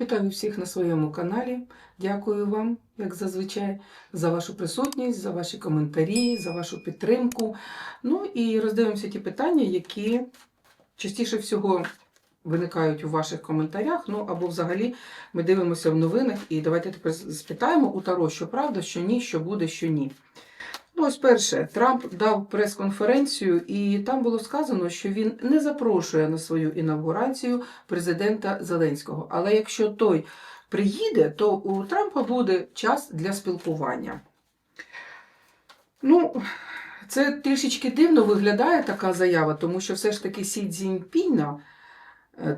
Вітаю всіх на своєму каналі. Дякую вам, як зазвичай, за вашу присутність, за ваші коментарі, за вашу підтримку. Ну і роздивимося ті питання, які частіше всього виникають у ваших коментарях. Ну або взагалі ми дивимося в новинах. І давайте тепер спитаємо у Таро, що правда, що ні, що буде, що ні. Ну, ось перше, Трамп дав прес-конференцію, і там було сказано, що він не запрошує на свою інавгурацію президента Зеленського. Але якщо той приїде, то у Трампа буде час для спілкування. Ну, це трішечки дивно виглядає така заява, тому що все ж таки Сі Цзіньпіна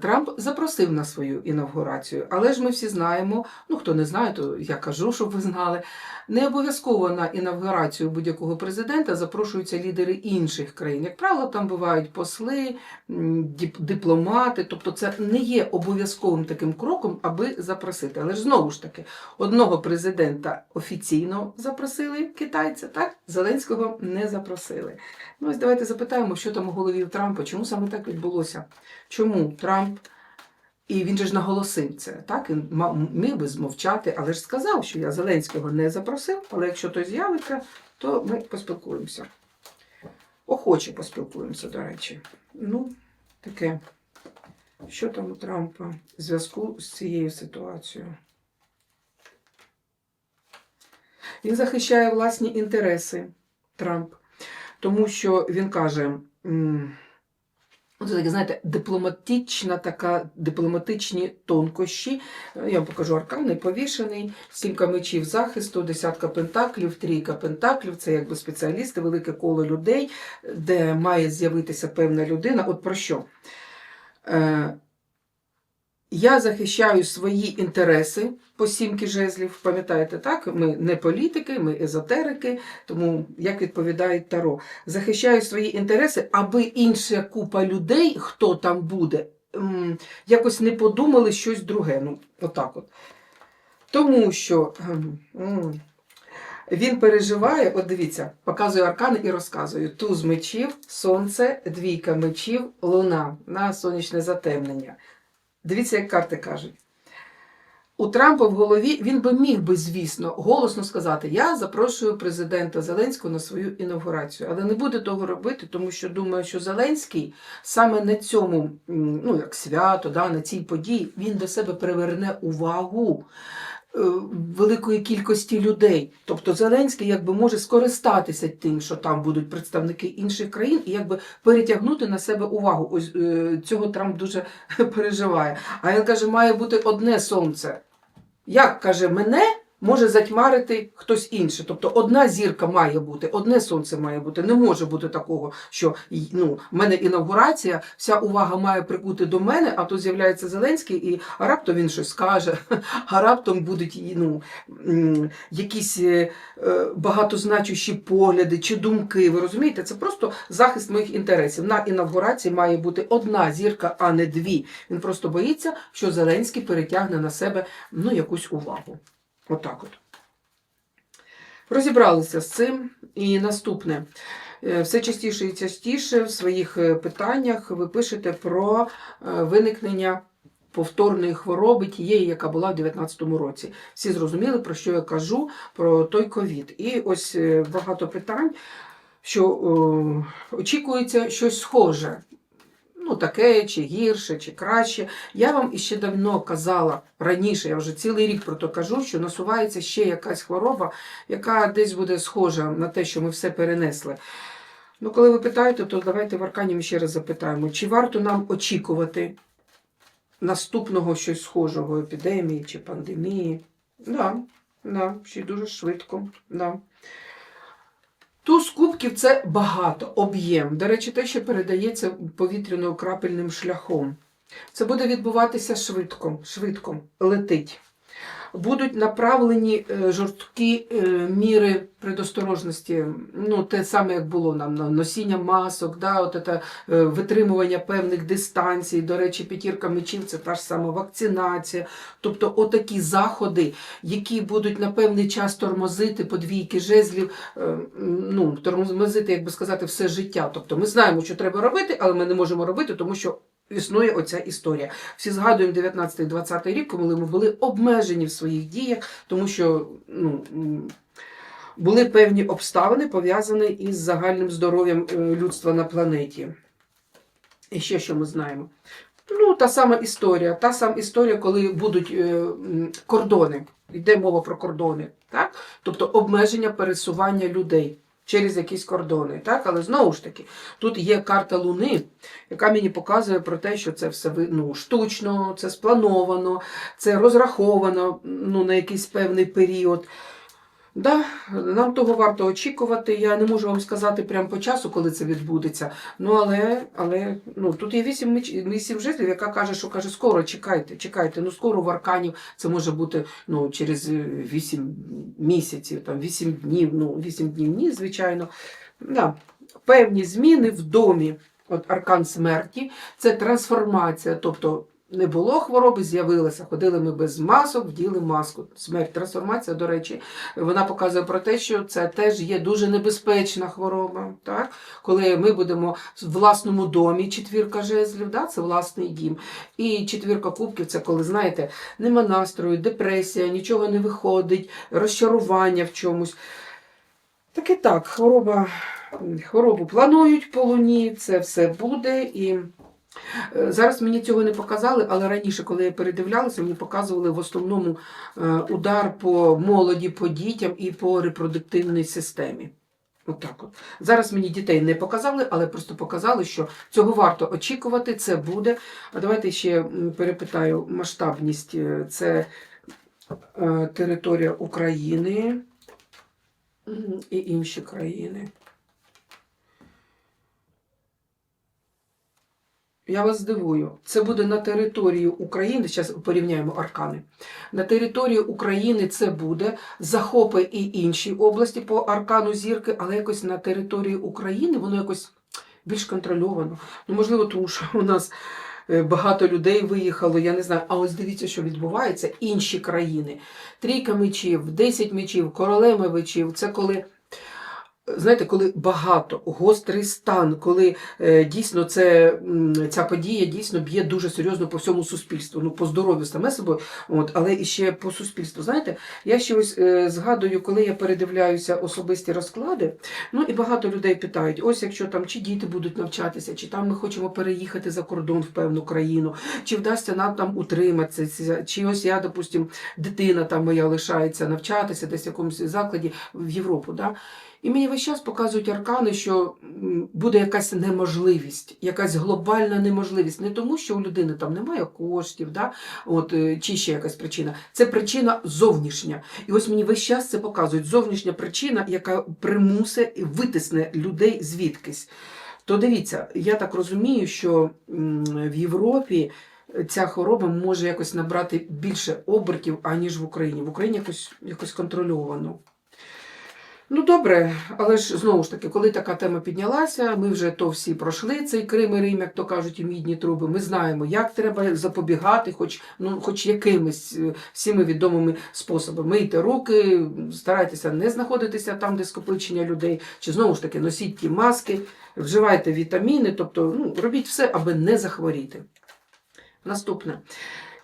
Трамп запросив на свою інавгурацію. Але ж ми всі знаємо, ну хто не знає, то я кажу, щоб ви знали. Не обов'язково на інавгурацію будь-якого президента запрошуються лідери інших країн. Як правило, там бувають посли, дипломати. Тобто, це не є обов'язковим таким кроком, аби запросити. Але ж знову ж таки, одного президента офіційно запросили китайця, так Зеленського не запросили. Ну ось давайте запитаємо, що там у голові Трампа, чому саме так відбулося? Чому Трамп? І він же ж наголосив це, так? Він міг би змовчати, але ж сказав, що я Зеленського не запросив, але якщо той з'явиться, то ми поспілкуємося. Охоче поспілкуємося, до речі. Ну, таке. Що там у Трампа в зв'язку з цією ситуацією? Він захищає власні інтереси, Трамп, тому що він каже. Це таке, знаєте, дипломатична така, дипломатичні тонкощі. Е, Я вам покажу аркани, повішений, сімка мечів захисту, десятка пентаклів, трійка пентаклів. Це якби спеціалісти, велике коло людей, де має з'явитися певна людина. От про що? Е, я захищаю свої інтереси по сімки жезлів. Пам'ятаєте, так? Ми не політики, ми езотерики, тому як відповідає Таро захищаю свої інтереси, аби інша купа людей, хто там буде, якось не подумали щось друге. Ну, отак от. Тому що ем, він переживає, от дивіться, показую аркани і розказую. Туз мечів, сонце, двійка мечів, луна на сонячне затемнення. Дивіться, як карти кажуть. У Трампа в голові він би міг би, звісно, голосно сказати: Я запрошую президента Зеленського на свою інавгурацію, але не буде того робити, тому що думаю, що Зеленський саме на цьому, ну як свято, да, на цій події, він до себе приверне увагу великої кількості людей. Тобто Зеленський якби може скористатися тим, що там будуть представники інших країн, і якби перетягнути на себе увагу. Ось е, цього Трамп дуже переживає. А він каже, має бути одне сонце. Як каже, мене може затьмарити хтось інший. Тобто одна зірка має бути, одне сонце має бути. Не може бути такого, що ну, в мене інавгурація, вся увага має прикути до мене, а то з'являється Зеленський, і а раптом він щось скаже, а раптом будуть ну, якісь е, е, багатозначущі погляди чи думки. Ви розумієте? Це просто захист моїх інтересів. На інавгурації має бути одна зірка, а не дві. Він просто боїться, що Зеленський перетягне на себе ну, якусь увагу. Отак от. Розібралися з цим. І наступне. Е, Все частіше і частіше в своїх е, питаннях ви пишете про е, виникнення повторної хвороби, тієї, яка була в 2019 році. Всі зрозуміли, про що я кажу, про той ковід. І ось багато питань, що е, очікується щось схоже. Ну, таке, чи гірше, чи краще. Я вам іще давно казала раніше, я вже цілий рік про то кажу, що насувається ще якась хвороба, яка десь буде схожа на те, що ми все перенесли. Ну, коли ви питаєте, то давайте в Аркані ще раз запитаємо, чи варто нам очікувати наступного щось схожого епідемії чи пандемії? Да, да, ще дуже швидко. Да. Туз кубків це багато, об'єм. До речі, те, що передається повітряно-крапельним шляхом. Це буде відбуватися швидко, швидко, летить. Будуть направлені е, жорсткі е, міри предосторожності, ну, те саме, як було нам на носіння масок, да, от це, е, витримування певних дистанцій. До речі, п'ятірка мечів це та ж сама вакцинація. Тобто, отакі заходи, які будуть на певний час тормозити подвійки жезлів, ну, тормозити, як би сказати, все життя. Тобто ми знаємо, що треба робити, але ми не можемо робити, тому що існує оця історія. Всі згадуємо 19-20 рік, коли ми були обмежені в своїх діях, тому що ну, були певні обставини пов'язані із загальним здоров'ям е, людства на планеті. І ще що ми знаємо? Ну, та сама історія, та сама історія, коли будуть е, кордони. Йде мова про кордони, так? Тобто обмеження пересування людей через якісь кордони. Так? Але знову ж таки, тут є карта Луни, яка мені показує про те, що це все ну, штучно, це сплановано, це розраховано ну, на якийсь певний період. Да, нам того варто очікувати. Я не можу вам сказати прямо по часу, коли це відбудеться. Ну але, але ну, тут є вісім вісім жезлів, яка каже, що каже, скоро чекайте, чекайте. Ну скоро в арканів це може бути ну, через е, вісім місяців, там вісім днів. Ну, вісім днів ні, звичайно. Да. Певні зміни в домі. От аркан смерті це трансформація, тобто. Не було хвороби, з'явилася. Ходили ми без масок, вділи маску. Смерть, трансформація, до речі, вона показує про те, що це теж є дуже небезпечна хвороба. Так? Коли ми будемо в власному домі, четвірка жезлів, да? це власний дім. І четвірка кубків це коли, знаєте, нема настрою, депресія, нічого не виходить, розчарування в чомусь. Так і так, хвороба, хворобу планують по луні, це все буде. І зараз мені цього не показали, але раніше, коли я передивлялася, мені показували в основному е, удар по молоді, по дітям і по репродуктивній системі. Отак от. Зараз мені дітей не показали, але просто показали, що цього варто очікувати, це буде. А давайте ще перепитаю масштабність. Е, Це е, територія України і інші країни. Я вас здивую. Це буде на території України. Зараз порівняємо аркани. На території України це буде захопи і інші області по аркану зірки, але якось на території України воно якось більш контрольовано. Ну, можливо, тому що у нас е, багато людей виїхало, я не знаю. А ось дивіться, що відбувається. Інші країни. Трійка мечів, 10 мечів, королева мечів. Це коли. Знаєте, коли багато, гострий стан, коли е, дійсно це, ця подія дійсно б'є дуже серйозно по всьому суспільству, ну по здоров'ю саме собою, от, але і ще по суспільству. Знаєте, я ще ось е, згадую, коли я передивляюся особисті розклади, ну і багато людей питають: ось якщо там чи діти будуть навчатися, чи там ми хочемо переїхати за кордон в певну країну, чи вдасться нам там утриматися, чи ось я, допустим, дитина там моя лишається навчатися десь в якомусь закладі в Європу. Да? І мені весь час показують аркани, що буде якась неможливість, якась глобальна неможливість. Не тому, що у людини там немає коштів, да? От, е, чи ще якась причина. Це причина зовнішня. І ось мені весь час це показують. Зовнішня причина, яка примусить і витисне людей звідкись. То дивіться, я так розумію, що в Європі ця хвороба може якось набрати більше обертів, аніж в Україні. В Україні якось, якось контрольовано. Ну добре, але ж знову ж таки, коли така тема піднялася, ми вже то всі пройшли цей Крим і Рим, як то кажуть, і мідні труби. Ми знаємо, як треба запобігати, хоч ну, хоч якимись е, всіми відомими способами. Мийте руки, старайтеся не знаходитися там, де скопичення людей, чи знову ж таки носіть ті маски, вживайте вітаміни, тобто ну, робіть все, аби не захворіти. Наступне.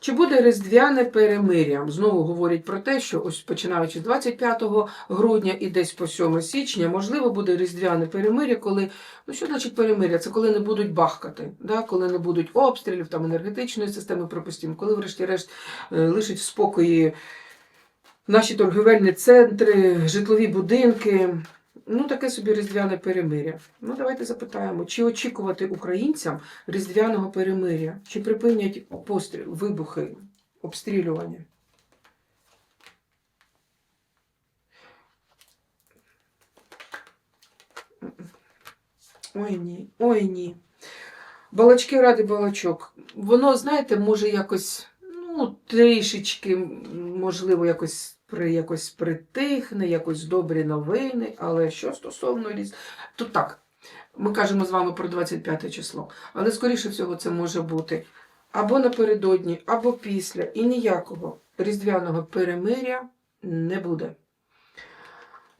Чи буде різдвяне перемир'я? Знову говорять про те, що ось починаючи з 25 грудня і десь по 7 січня, можливо, буде різдвяне перемир'я, коли ну що значить перемир'я? Це коли не будуть бахкати, да? коли не будуть обстрілів, там енергетичної системи, припустимо, коли, врешті-решт, е, лишать в спокої наші торговельні центри, житлові будинки. Ну, таке собі різдвяне перемир'я. Ну, давайте запитаємо, чи очікувати українцям різдвяного перемир'я, чи припинять постріл, вибухи, обстрілювання? Ой ні, ой ні. Балачки ради балачок. Воно, знаєте, може якось, ну, трішечки, можливо, якось при якось притихне, якось добрі новини, але що стосовно різ... то так, ми кажемо з вами про 25 число, але скоріше всього це може бути або напередодні, або після, і ніякого різдвяного перемиря не буде.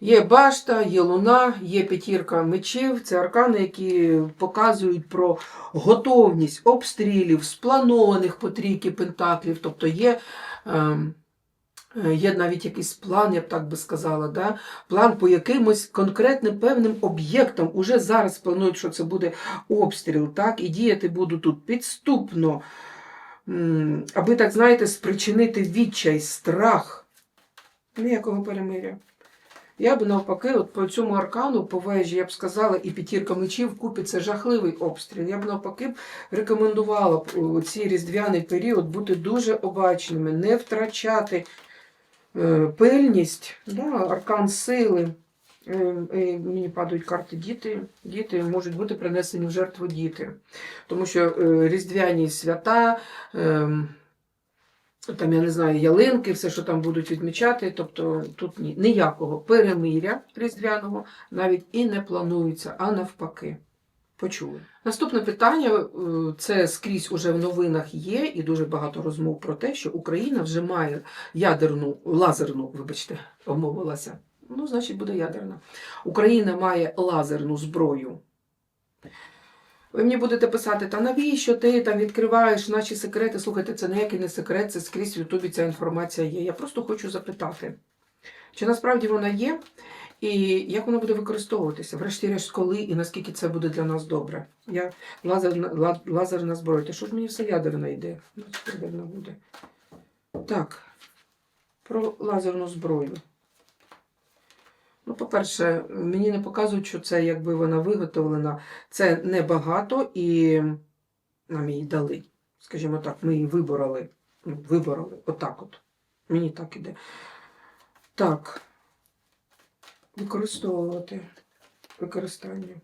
Є башта, є луна, є п'ятірка мечів. Це аркани, які показують про готовність обстрілів, спланованих по пентаклів. Тобто є, ем, є навіть якийсь план, я б так би сказала, да? план по якимось конкретним певним об'єктам. Уже зараз планують, що це буде обстріл, так? і діяти буду тут підступно, аби, так знаєте, спричинити відчай, страх. Ніякого перемиря. Я б навпаки, от по цьому аркану, по вежі, я б сказала, і п'ятірка мечів купі це жахливий обстріл. Я б навпаки рекомендувала б у цей різдвяний період бути дуже обачними, не втрачати е, пильність, да, аркан сили. Е, е, Мені падають карти діти. Діти можуть бути принесені в жертву діти. Тому що е, різдвяні свята. ем, там, я не знаю, ялинки, все, що там будуть відмічати. Тобто тут ні, ніякого перемиря різдвяного навіть і не планується, а навпаки. Почули. Наступне питання е, це скрізь уже в новинах є, і дуже багато розмов про те, що Україна вже має ядерну, лазерну, вибачте, обмовилася. Ну, значить, буде ядерна. Україна має лазерну зброю. Ви мені будете писати, та навіщо ти там відкриваєш наші секрети? Слухайте, це ніякий не секрет, це скрізь в Ютубі ця інформація є. Я просто хочу запитати, чи насправді вона є, і як вона буде використовуватися? Врешті-решт, коли і наскільки це буде для нас добре? Я лазерна, лазерна зброя. Та що ж мені все ядерне йде? Ну, ядерна буде. Так, про лазерну зброю. Ну, по-перше, мені не показують, що це якби вона виготовлена. Це небагато і нам її дали. Скажімо так, ми її вибороли. Ну, вибороли. Отак от. Мені так іде. Так. Використовувати. Використання.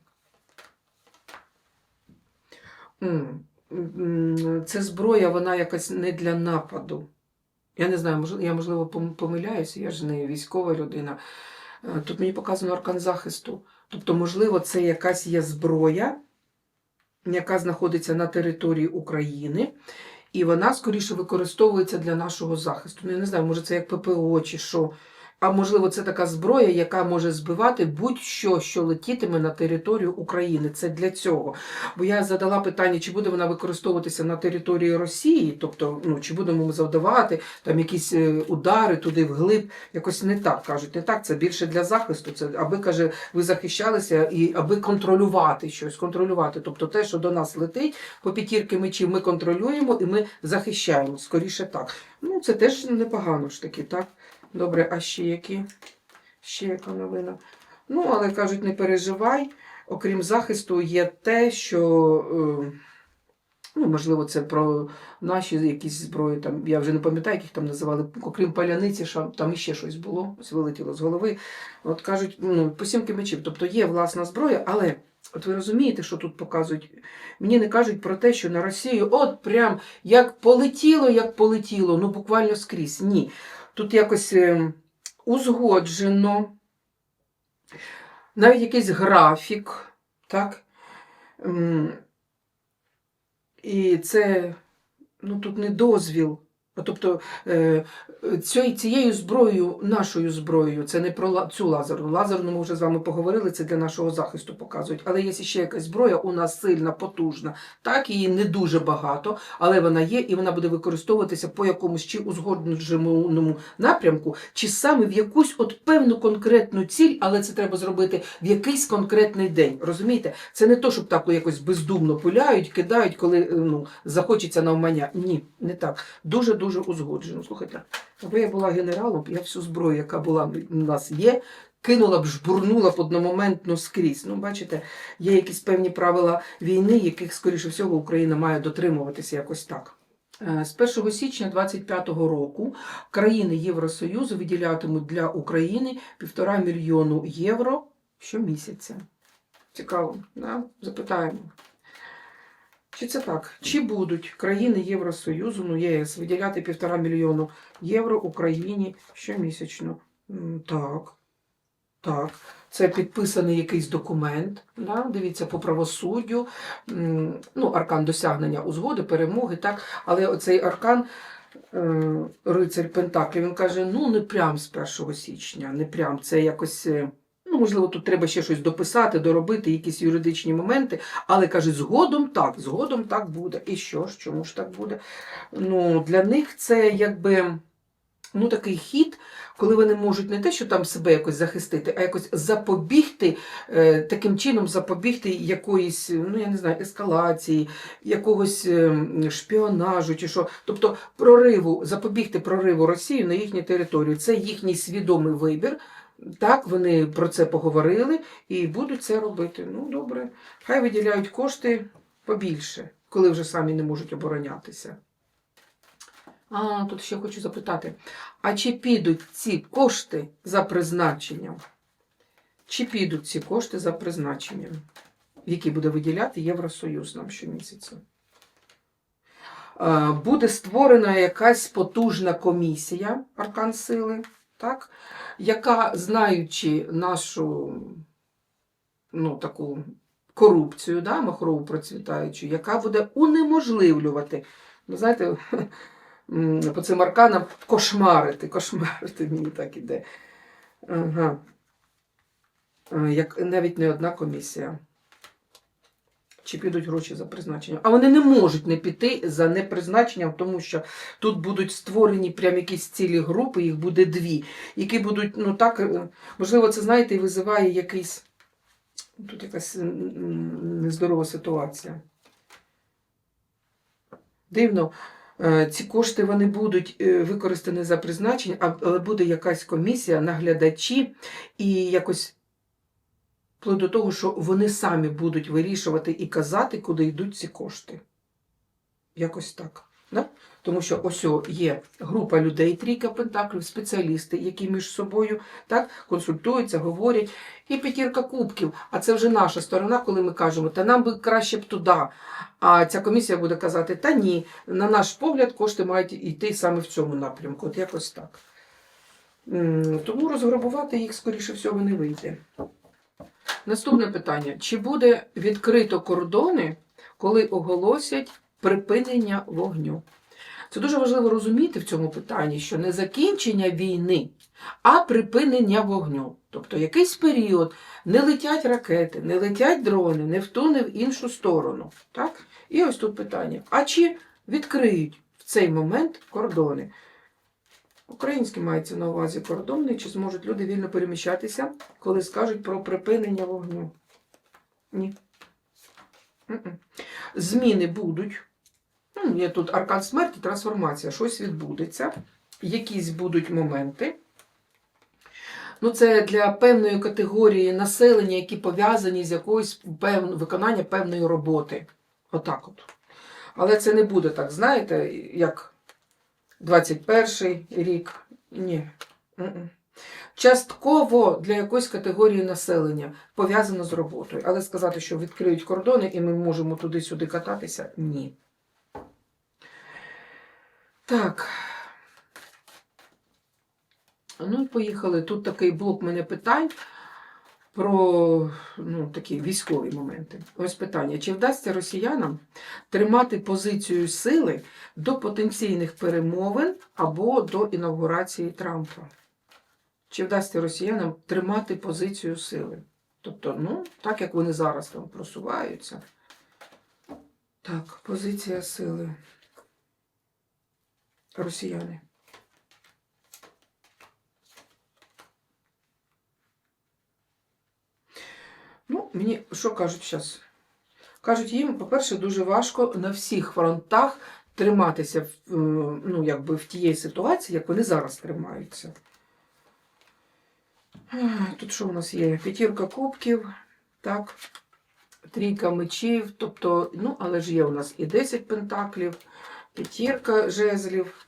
Це зброя, вона якась не для нападу. Я не знаю, я, можливо, помиляюся, я ж не військова людина. Е, Тут мені показано аркан захисту. Тобто, можливо, це якась є зброя, яка знаходиться на території України, і вона скоріше використовується для нашого захисту. Ну, я не знаю, може це як ППО чи що. А можливо, це така зброя, яка може збивати будь-що, що летітиме на територію України. Це для цього. Бо я задала питання, чи буде вона використовуватися на території Росії, тобто, ну, чи будемо ми завдавати там якісь е, удари туди вглиб. Якось не так кажуть. Не так, це більше для захисту. Це аби каже, ви захищалися і аби контролювати щось, контролювати. Тобто те, що до нас летить, по п'ятірки мечів ми контролюємо і ми захищаємо. Скоріше так. Ну, це теж непогано ж таки, так? Добре, а ще які? Ще яка новина? Ну, але кажуть, не переживай. Окрім захисту, є те, що. е, Ну, можливо, це про наші якісь зброї, там, я вже не пам'ятаю, яких там називали, окрім паляниці, що там іще щось було, ось вилетіло з голови. От кажуть, ну, по сімки мечів. Тобто є власна зброя, але от ви розумієте, що тут показують? Мені не кажуть про те, що на Росію от прям як полетіло, як полетіло, ну буквально скрізь. Ні. Тут якось е, узгоджено, навіть якийсь графік, так? І це, ну тут не дозвіл. Тобто е, цією, зброєю, нашою зброєю, це не про цю лазерну. Лазерну ми вже з вами поговорили, це для нашого захисту показують. Але є ще якась зброя, у нас сильна, потужна. Так, її не дуже багато, але вона є, і вона буде використовуватися по якомусь чи узгодженому напрямку, чи саме в якусь от певну конкретну ціль, але це треба зробити в якийсь конкретний день. Розумієте? Це не то, щоб так якось бездумно пиляють, кидають, коли е, ну, захочеться навмання. Ні, не так. Дуже дуже узгоджено. Слухайте, аби я була генералом, я всю зброю, яка була у нас є. Кинула б, жбурнула б одномоментно скрізь. Ну, бачите, є якісь певні правила війни, яких, скоріше всього, Україна має дотримуватися якось так. Е, З 1 січня 2025 року країни Євросоюзу виділятимуть для України півтора мільйону євро щомісяця. Цікаво, да? запитаємо. Чи це так? Чи будуть країни Євросоюзу, ну ЄС, виділяти півтора мільйону євро Україні щомісячно? Так. Так. Це підписаний якийсь документ. Да? Дивіться, по правосуддю, ну, аркан досягнення узгоди, перемоги, так. Але оцей аркан е, рицарь Пентаклі, він каже: ну, не прям з 1 січня, не прям. Це якось. Можливо, тут треба ще щось дописати, доробити, якісь юридичні моменти, але каже, згодом так, згодом так буде. І що ж, чому ж так буде? Ну, для них це якби ну, такий хід, коли вони можуть не те, що там себе якось захистити, а якось запобігти, е, таким чином запобігти якоїсь, ну я не знаю, ескалації, якогось е, шпіонажу чи що. Тобто прориву, запобігти прориву Росії на їхню територію. Це їхній свідомий вибір. Так, вони про це поговорили і будуть це робити. Ну, добре. Хай виділяють кошти побільше, коли вже самі не можуть оборонятися. А, тут ще хочу запитати: а чи підуть ці кошти за призначенням? Чи підуть ці кошти за призначенням, які буде виділяти Євросоюз нам щомісяця? Е, Буде створена якась потужна комісія Аркан Сили, так? яка, знаючи нашу ну, таку корупцію, да, махрову процвітаючу, яка буде унеможливлювати. Ну, знаєте, по цим арканам кошмарити, кошмарити мені так іде. Ага. Е, Як навіть не одна комісія. Чи підуть гроші за призначенням. А вони не можуть не піти за непризначенням, тому що тут будуть створені прям якісь цілі групи, їх буде дві, які будуть, ну так, е, можливо, це знаєте, і визиває якийсь. Тут якась нездорова ситуація. Дивно, е, ці кошти вони будуть е, використані за призначенням, а- але буде якась комісія, наглядачі, і якось вплоть до того, що вони самі будуть вирішувати і казати, куди йдуть ці кошти. Якось так. Да? Тому що ось є група людей, трійка пентаклів, спеціалісти, які між собою так, консультуються, говорять. І п'ятірка кубків. А це вже наша сторона, коли ми кажемо, та нам би краще б туди. А ця комісія буде казати, та ні, на наш погляд, кошти мають йти саме в цьому напрямку. От якось так. Тому розграбувати їх, скоріше всього, не вийде. Наступне питання: чи буде відкрито кордони, коли оголосять припинення вогню? Це дуже важливо розуміти в цьому питанні, що не закінчення війни, а припинення вогню. Тобто якийсь період не летять ракети, не летять дрони, не в ту, не в іншу сторону. Так? І ось тут питання: а чи відкриють в цей момент кордони? Українські мається на увазі кордони, чи зможуть люди вільно переміщатися, коли скажуть про припинення вогню? Ні. Зміни будуть. Є тут аркан смерті, трансформація, щось відбудеться, якісь будуть моменти. Ну, це для певної категорії населення, які пов'язані з якоюсь пев... виконання певної роботи. Отак от. Але це не буде так, знаєте, як 21 рік. Ні. Частково для якоїсь категорії населення пов'язано з роботою. Але сказати, що відкриють кордони і ми можемо туди-сюди кататися, ні. Так. Ну поїхали. Тут такий блок мене питань про ну, такі військові моменти. Ось питання: чи вдасться росіянам тримати позицію сили до потенційних перемовин або до інаугурації Трампа? Чи вдасться росіянам тримати позицію сили? Тобто, ну, так як вони зараз там просуваються. Так, позиція сили. Росіяни. Ну, мені що кажуть зараз? Кажуть, їм, по-перше, дуже важко на всіх фронтах триматися ну, якби в тієї ситуації, як вони зараз тримаються. Тут що у нас є? П'ятірка кубків, так, трійка мечів, тобто, ну, але ж є у нас і 10 пентаклів, п'ятірка жезлів.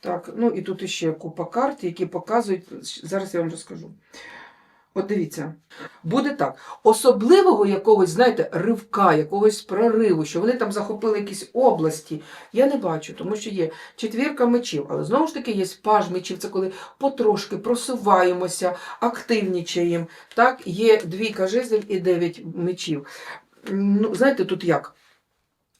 Так, ну і тут іще купа карт, які показують. Зараз я вам розкажу. От дивіться, буде так. Особливого якогось, знаєте, ривка, якогось прориву, що вони там захопили якісь області, я не бачу, тому що є четвірка мечів, але знову ж таки є паж мечів, це коли потрошки просуваємося, активнічаємо. Так, є двійка жезлів і дев'ять мечів. Ну, знаєте, тут як?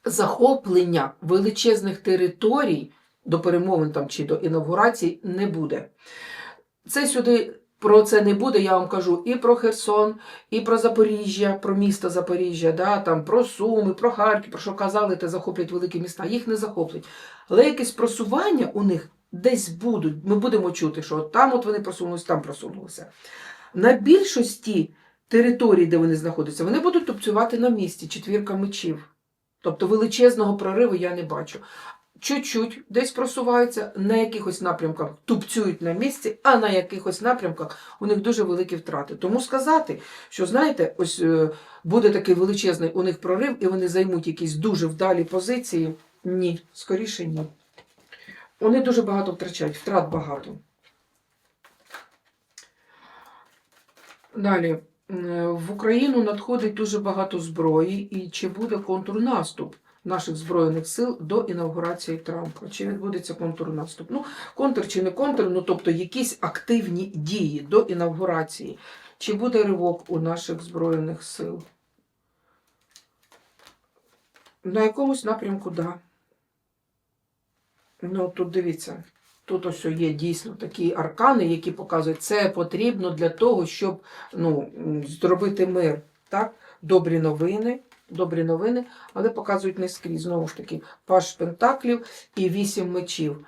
Захоплення величезних територій до перемовин там, чи до інавгурації не буде. Це сюди про це не буде, я вам кажу і про Херсон, і про Запоріжжя, про місто Запоріжжя, да, там, про Суми, про Харків, про що казали, те захоплять великі міста. Їх не захоплять. Але якесь просування у них десь будуть. Ми будемо чути, що там от вони просунулися, там просунулися. На більшості територій, де вони знаходяться, вони будуть тупцювати на місці, четвірка мечів. Тобто величезного прориву я не бачу. Чуть-чуть десь просуваються, на якихось напрямках тупцюють на місці, а на якихось напрямках у них дуже великі втрати. Тому сказати, що знаєте, ось е, буде такий величезний у них прорив, і вони займуть якісь дуже вдалі позиції. Ні, скоріше ні. Вони дуже багато втрачають, втрат багато. Далі. Е, В Україну надходить дуже багато зброї, і чи буде контрнаступ наших збройних сил до інавгурації Трампа? Чи відбудеться контрнаступ? Ну, контр чи не контр, ну тобто якісь активні дії до інавгурації. Чи буде ривок у наших збройних сил? На якомусь напрямку, так. Да. Ну, тут дивіться, тут ось є дійсно такі аркани, які показують, це потрібно для того, щоб ну, зробити мир. Так? Добрі новини, добрі новини, але показують не скрізь. Знову ж таки, паш пентаклів і вісім мечів.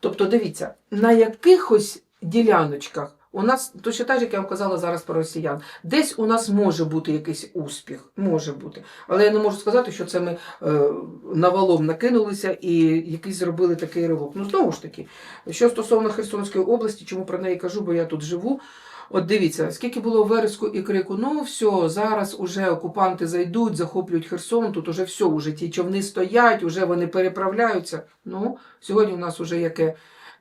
Тобто, дивіться, на якихось діляночках у нас, точно так як я вам казала зараз про росіян, десь у нас може бути якийсь успіх, може бути. Але я не можу сказати, що це ми е, навалом накинулися і якийсь зробили такий ривок. Ну, знову ж таки, що стосовно Херсонської області, чому про неї кажу, бо я тут живу. От дивіться, скільки було вереску і крику, ну все, зараз уже окупанти зайдуть, захоплюють Херсон, тут уже все, уже ті човни стоять, уже вони переправляються. Ну, сьогодні у нас уже яке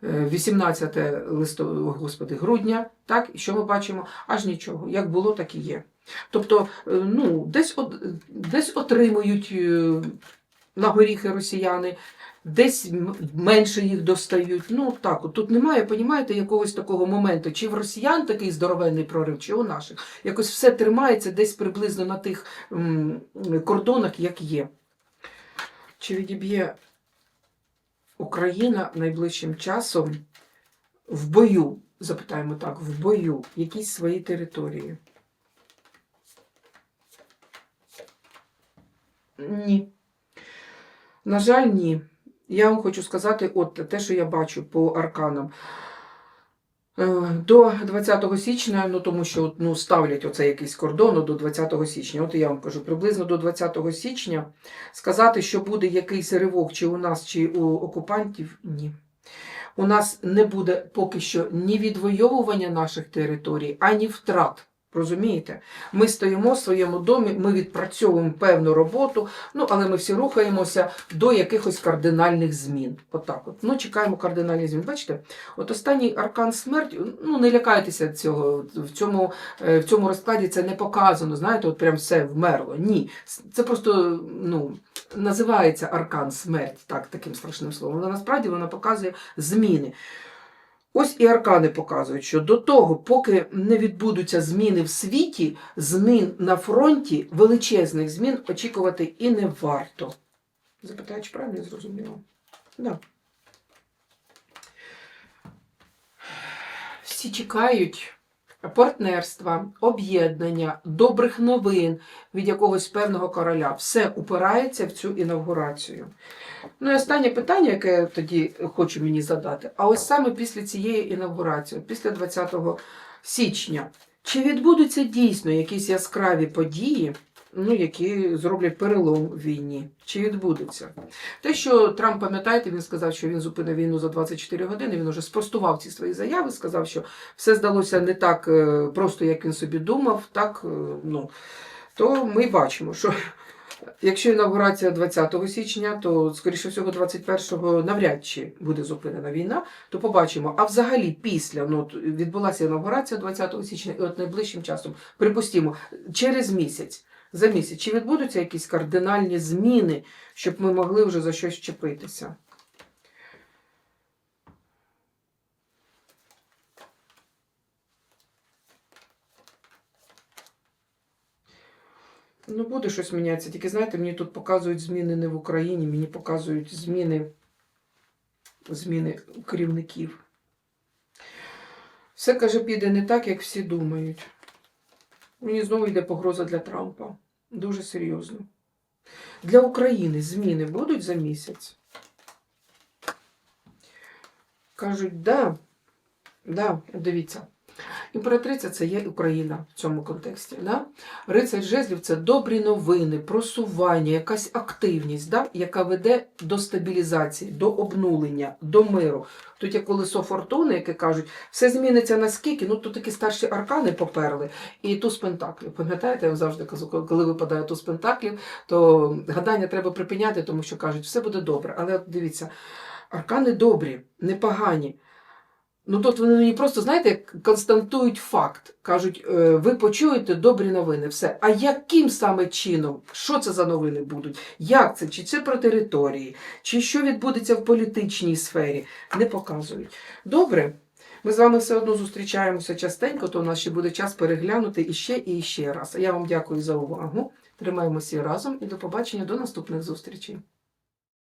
е, 18 листо... господи, грудня, так, і що ми бачимо? Аж нічого. Як було, так і є. Тобто, е, ну, десь, десь отримують е, на горіхи росіяни, десь менше їх достають. Ну так, от тут немає, понімаєте, якогось такого моменту, чи в росіян такий здоровенний прорив, чи у наших. Якось все тримається десь приблизно на тих м, кордонах, як є. Чи відіб'є Україна найближчим часом в бою, запитаємо так, в бою якісь свої території? Ні. На жаль, ні. Я вам хочу сказати, от те, що я бачу по арканам. Е, До 20 січня, ну тому що ну, ставлять оце якийсь кордон ну, до 20 січня. От я вам кажу, приблизно до 20 січня сказати, що буде якийсь ривок чи у нас, чи у окупантів, ні. У нас не буде поки що ні відвоювання наших територій, ані втрат. Розумієте? Ми стоїмо в своєму домі, ми відпрацьовуємо певну роботу, ну але ми всі рухаємося до якихось кардинальних змін. Отак от. Ну, чекаємо кардинальних змін. Бачите, от останній аркан смерті, ну не лякайтеся цього. В цьому, е, в цьому розкладі це не показано. Знаєте, от прям все вмерло. Ні. Це просто ну, називається аркан смерть, так, таким страшним словом. Але насправді вона показує зміни. Ось і аркани показують, що до того, поки не відбудуться зміни в світі, змін на фронті, величезних змін очікувати і не варто. Запитаю, правильно зрозуміло? Да. Всі чекають партнерства, об'єднання, добрих новин від якогось певного короля. Все упирається в цю інавгурацію. Ну і останнє питання, яке я тоді хочу мені задати, а ось саме після цієї інавгурації, після 20 січня, чи відбудуться дійсно якісь яскраві події, ну, які зроблять перелом в війні? Чи відбудуться? Те, що Трамп, пам'ятаєте, він сказав, що він зупинив війну за 24 години, він уже спростував ці свої заяви, сказав, що все здалося не так е, просто, як він собі думав, так, е, ну, то ми бачимо, що Якщо інаугурація 20 січня, то, скоріше всього, 21-го навряд чи буде зупинена війна, то побачимо. А взагалі, після ну, відбулася інаугурація 20 січня, і от найближчим часом, припустимо, через місяць, за місяць, чи відбудуться якісь кардинальні зміни, щоб ми могли вже за щось чепитися? Ну, буде щось мінятися. Тільки знаєте, мені тут показують зміни не в Україні, мені показують зміни зміни керівників. Все каже, піде не так, як всі думають. Мені знову йде погроза для Трампа. Дуже серйозно. Для України зміни будуть за місяць? Кажуть, да, да, дивіться. Імператриця це є Україна в цьому контексті. Да? Рицарь жезлів це добрі новини, просування, якась активність, да? яка веде до стабілізації, до обнулення, до миру. Тут є колесо фортуни, яке кажуть, все зміниться наскільки, ну тут такі старші аркани поперли, і туз пентаклів. Пам'ятаєте, я вам завжди кажу, коли випадає туз пентаклів, то гадання треба припиняти, тому що кажуть, все буде добре. Але от дивіться, аркани добрі, непогані. Ну тут вони мені просто, знаєте, як констатують факт. Кажуть, е, ви почуєте добрі новини, все. А яким саме чином? Що це за новини будуть? Як це? Чи це про території? Чи що відбудеться в політичній сфері? Не показують. Добре. Ми з вами все одно зустрічаємося частенько, то у нас ще буде час переглянути іще і ще раз. Я вам дякую за увагу. Тримаємося разом і до побачення до наступних зустрічей.